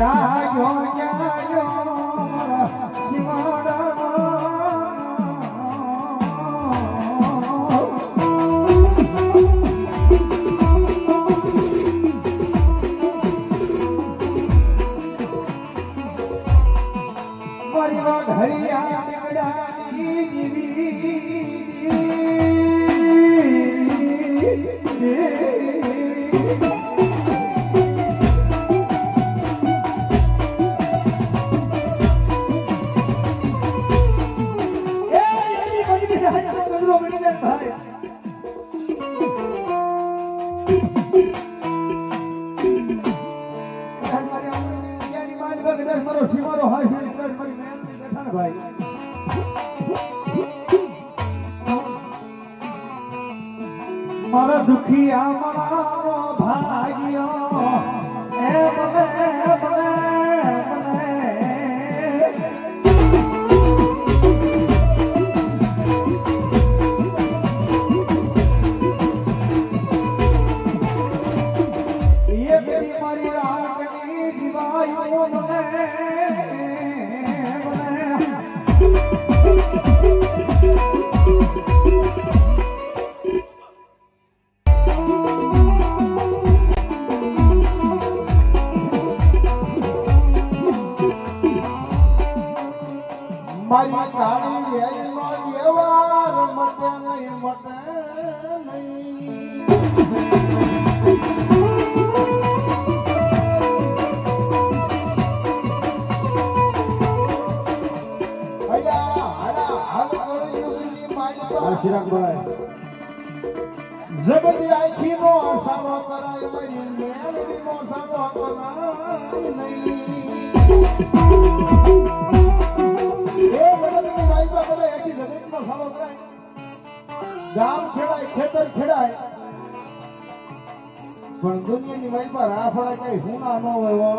Yeah. ગામ ખેડાય પણ દુનિયાની વાઈફા રાફડા કઈ હુના ન હોય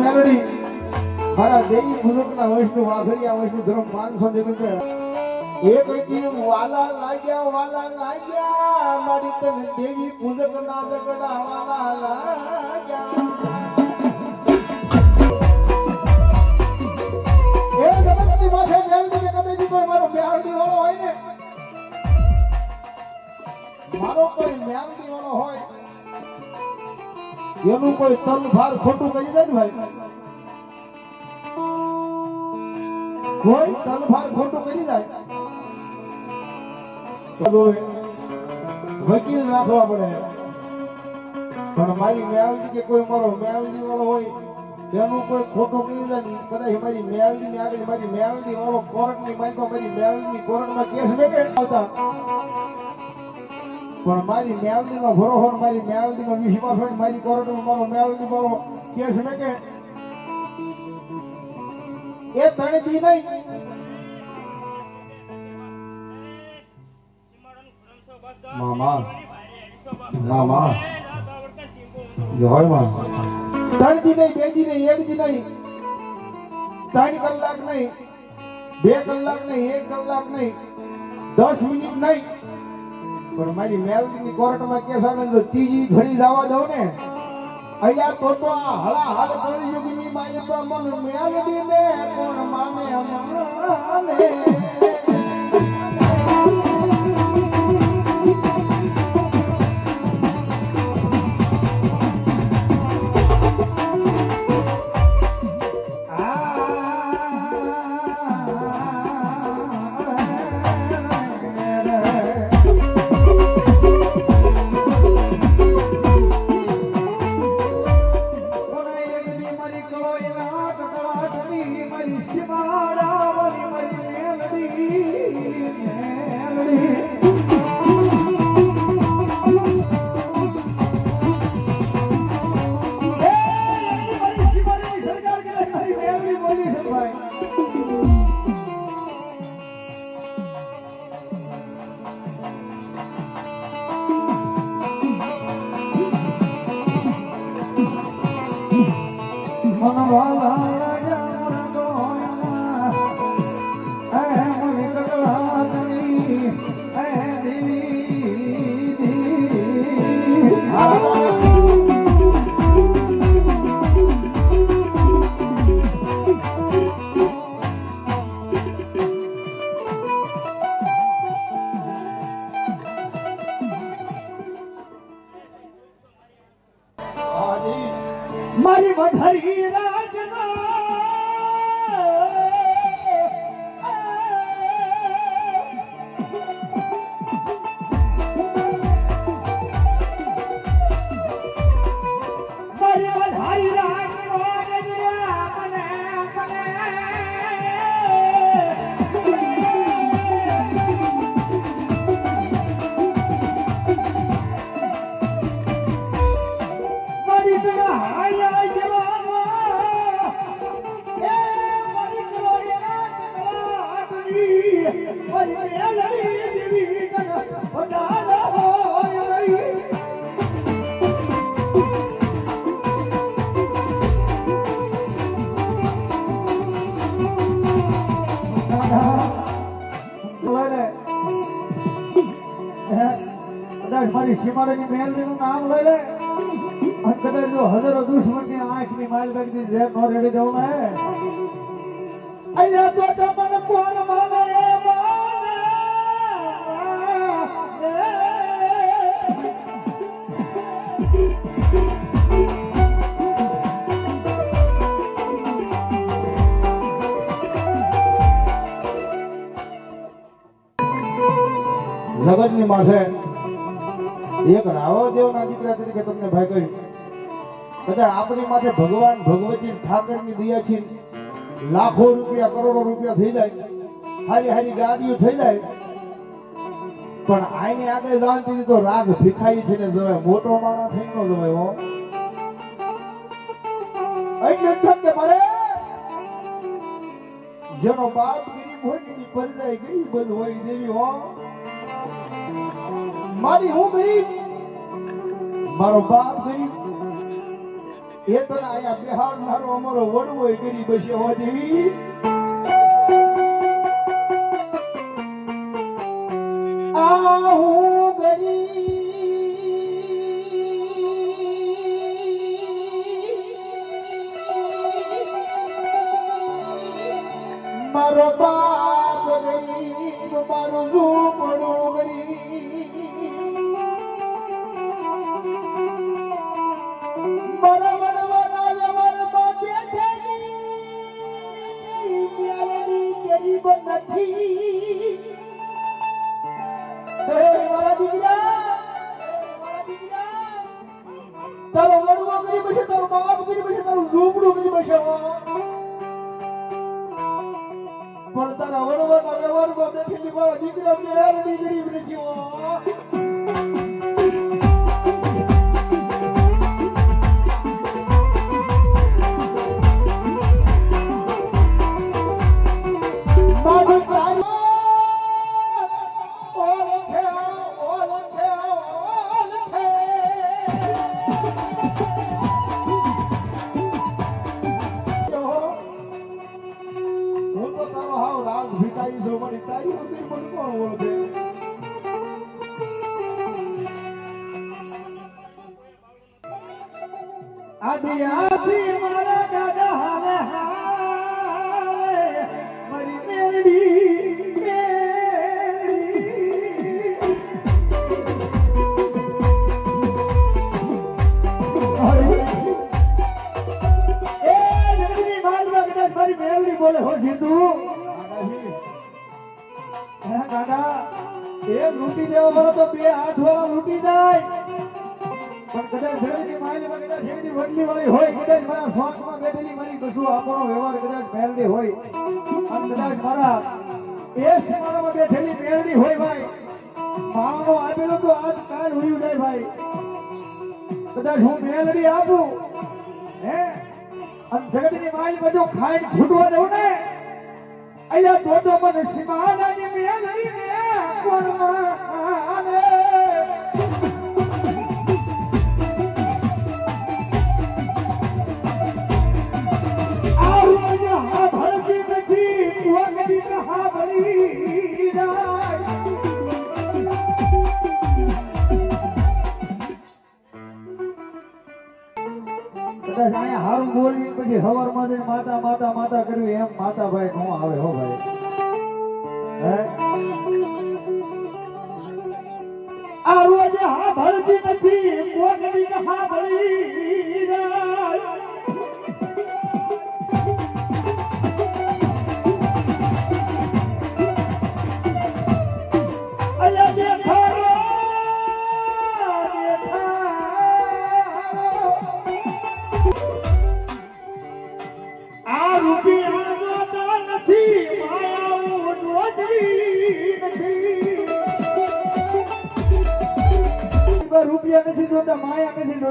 મેલડી મારા દેવી મુલકના વૈષ્ણુ વાઘરિયા વૈષ્ણુ ધર્મ પાંચસો જગત એક દી વાલા લાગ્યા વાલા લાગ્યા મારી તને દેવી પૂજક ના વાલા લાગ્યા એ કોઈ મારો હોય ને મારો કોઈ મેલડી વાળો હોય એનું કોઈ તલભાર ખોટું કરી દે ને ભાઈ કોઈ તલભાર ખોટું કરી જાય વકીલ રાખવા પડે. પણ મારી મેલડી કે કોઈ મારો મેલડી વાળો હોય એનું કોઈ ખોટું કહી દે કદાચ મારી મેલડી ની આગળ મારી મેલડી વાળો કોર્ટની મારી મારી ની કોર્ટમાં કેસ મેકે આવતા. પણ મારી મેલડી નો ભરોસો મારી મેલડી નો વિશ્વાસ હોય મારી કોર્ટમાં મારો મેલડી વાળો કેસ મેકે એ ત્રણ દી નહીં. મામા મામા જય માં ત્રણ દી નહીં, બે દી નહીં, એક દી નહીં. ત્રણ કલાક નહીં, બે કલાક નહીં, એક કલાક નહીં, દસ મિનિટ નહીં. પણ મારી મેલની કોર્ટમાં કેસ આવે તો ત્રીજી ઘડી જવા દઉં ને. અહીંયા તો તો આ હળા હાલ કરી યુગની માય મન મેલડી ને કોણ માને માને? કદાચ મારી સીમાડાની મેલડીનું નામ લઈ લે. અને કદાચ જો હજારો દુશ્મનની આંખની માલ જેમ નો રેડી દઉં અહીંયા તો તમને કોણ માને? જગતની માથે એક રાવદેવના દીકરા તરીકે તમને ભાઈ કહ્યું કદાચ આપણી માથે ભગવાન ભગવતી ઠાકરની દયા છે. લાખો રૂપિયા, કરોડો રૂપિયા થઈ જાય. હારી હારી ગાડીઓ થઈ જાય. પણ આની આગળ જવાની તો રાગ ભીખાઈ ને જવાય. મોટો માણસ થઈ ન જવાય હો. જેનો બાપ ગરીબ હોય એની પરદાય ગરીબ હોય દેવી હો. મારી હું ગરીબ મારો બાપ ગરીબ એ તો અહીંયા બિહાર મારો અમારો વડવો એ ગરીબ હશે, હો દેવી. આ હું તારો વડવો કરી છે તારો બાપ કરી છે તારું ઝૂંપડું કરી છે હો. પણ તારા વડવાના વ્યવહારમાં બેઠેલી મારા દીકરા ની ગરીબ નથી આદિ મારા દાદા હાલે હાલે મારી નગરી મારી મેલડી બોલે હો દેવો તો બે હાથ વાળા લૂંટી જાય. પણ હોય હોય. હોય તો આજ કાલ ઉડ્યું જાય ભાઈ. કદાચ હું આપું, હે? અને જગતની માલ બધું ખાઈ છૂટવા દઉં ને અહીંયા તો તો માને કદાચ અહીંયા હારું બોલવી, પછી હવારમાં જઈને માતા માતા માતા કરવી, એમ માતા ભાઈ નો આવે હો ભાઈ. આ રોજ હા ભરતી નથી વગડી હા ભરી જાય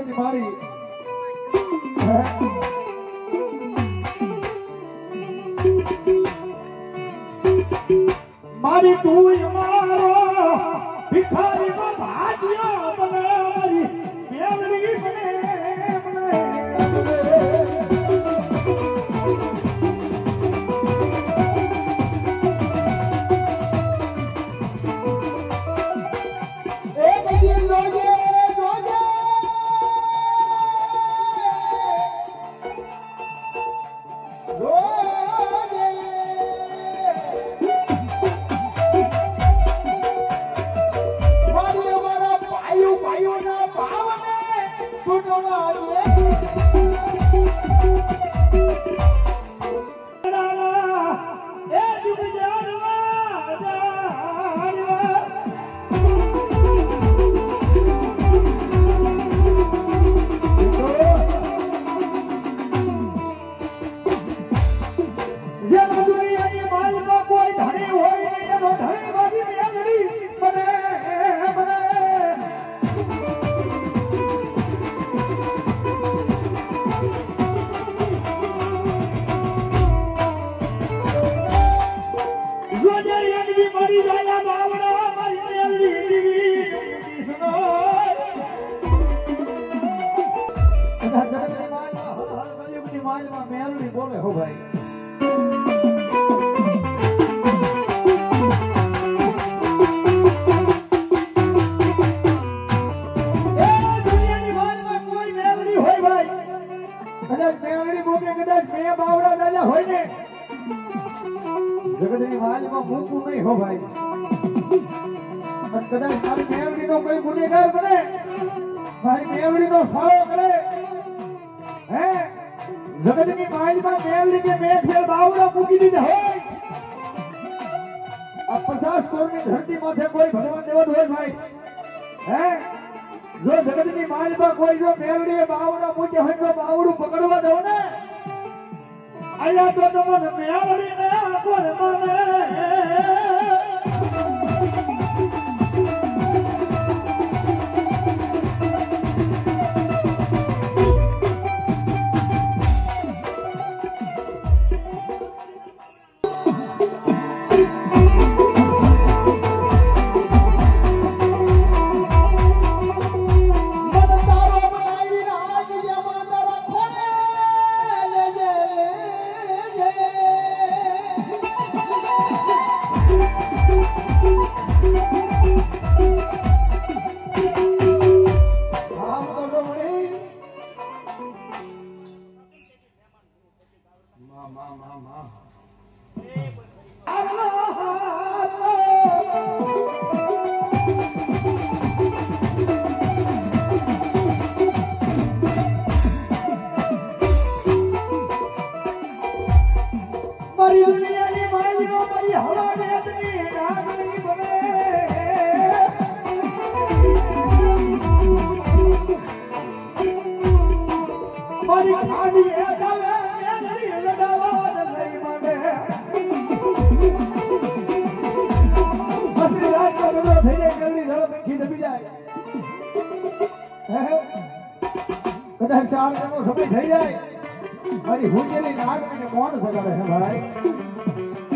જોતી મારી. મારી તું મારો ભિખારી જગતની વાતમાં મૂકવું નહીં હો ભાઈ કદાચ મારી મેલડીનો કોઈ ગુનેગાર બને, મારી મેલડીનો ફાળો કરે. હે? જગતની માલમાં મેલડી કે બે બાવડા મૂકી દીધા હોય. આ પચાસ કરોડની ધરતી માથે કોઈ ભગવાન દેવત હોય ભાઈ. હે? જો જગતની માલમાં કોઈ જો મેલડીએ બાવડા મૂક્યા હોય તો બાવડું પકડવા દો ને. અહીંયા તો તમને મેલડીને કોણ માને કોણ સગાડે છે ભાઈ?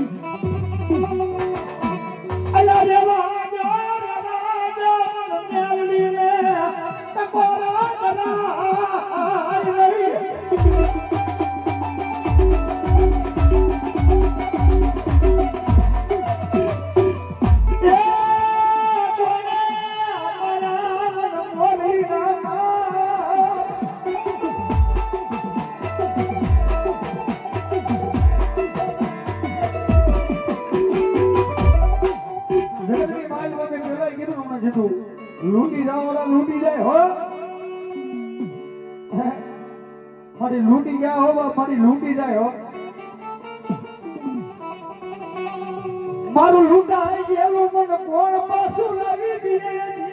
ગયા હો બા, મારી લૂંટી જાય હો. મારું લૂંટાઈ ગયેલું મને કોણ પાછું લાવી દે?